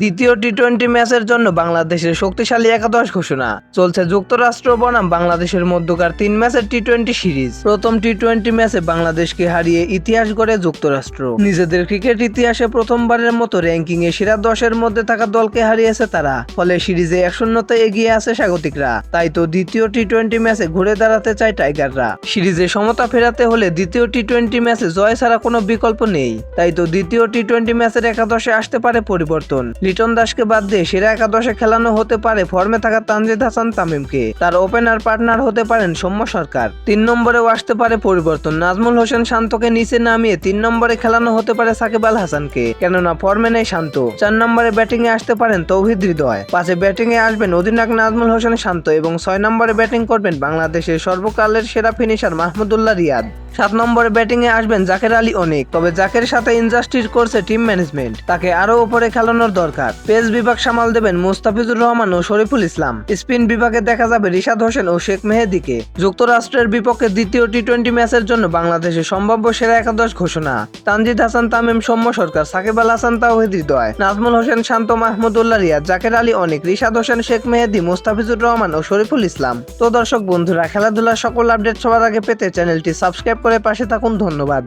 দ্বিতীয় T twenty ম্যাচের জন্য বাংলাদেশের শক্তিশালী একাদশ ঘোষণা। চলছে যুক্তরাষ্ট্র বনাম বাংলাদেশের মধ্যকার তিন ম্যাচের টি টোয়েন্টি সিরিজ। প্রথম টি টোয়েন্টি ম্যাচে বাংলাদেশকে হারিয়ে ইতিহাস গড়ে যুক্তরাষ্ট্র। নিজেদের ক্রিকেট ইতিহাসে প্রথমবারের মতো র্যাঙ্কিং এ সেরা দশের মধ্যে থাকা দলকে হারিয়েছে তারা। ফলে সিরিজে এক শূন্যতে এগিয়ে আছে স্বাগতিকরা। তাই তো দ্বিতীয় টি টোয়েন্টি ম্যাচে ঘুরে দাঁড়াতে চায় টাইগাররা। সিরিজে সমতা ফেরাতে হলে দ্বিতীয় টি টোয়েন্টি ম্যাচে জয় ছাড়া কোনো বিকল্প নেই। তাই তো দ্বিতীয় টি টোয়েন্টি ম্যাচের একাদশে আসতে পারে পরিবর্তন। লিটন দাসকে বাদ দিয়ে সেরা একাদশে খেলানো হতে পারে ফর্মে থাকা তানজিদ হাসান তামিমকে। তার ওপেনার পার্টনার হতে পারেন সৌম্য সরকার। তিন নম্বরেও আসতে পারে পরিবর্তন। নাজমুল হোসেন শান্তকে নিচে নামিয়ে তিন নম্বরে খেলানো হতে পারে সাকিব আল হাসানকে। কেননা ফর্মে নেই শান্ত। চার নম্বরে ব্যাটিং এ আসতে পারেন তৌহিদ হৃদয়। পাঁচে ব্যাটিং এ আসবেন অধিনায়ক নাজমুল হোসেন শান্ত এবং ছয় নম্বরে ব্যাটিং করবেন বাংলাদেশের সর্বকালের সেরা ফিনিশার মাহমুদুল্লাহ রিয়াদ। সাত নম্বরে ব্যাটিং এ আসবেন জাকের আলী অনেক। তবে জাকের সাথে ইনজাস্টিস করছে টিম ম্যানেজমেন্ট তাকে আরও উপরে খেলানোর দরকার। পেস বিভাগ সামাল দেবেন মুস্তাফিজুর রহমান ও শরীফুল ইসলাম। স্পিন বিভাগে দেখা যাবে রিশাদ হোসেন ও শেখ মেহেদিকে। যুক্তরাষ্ট্রের বিপক্ষে দ্বিতীয় টি টোয়েন্টি ম্যাচের জন্য বাংলাদেশের সম্ভাব্য সেরা একাদশ ঘোষণা। তানজিদ হাসান, তামিম সৌম্য সরকার, সাকিব আল হাসান, তাওহিদ হৃদয়। নাজমুল হোসেন, শান্ত মাহমুদুল্লাহ রিয়াদ, জাকের আলী অনেক, রিশাদ হোসেন, শেখ মেহেদি, মুস্তাফিজুর রহমান ও শরীফুল ইসলাম। তো দর্শক বন্ধুরা, খেলাধুলার সকল আপডেট সবার আগে পেতে চ্যানেলটি সাবস্ক্রাইব করে পাশে থাকুন ধন্যবাদ।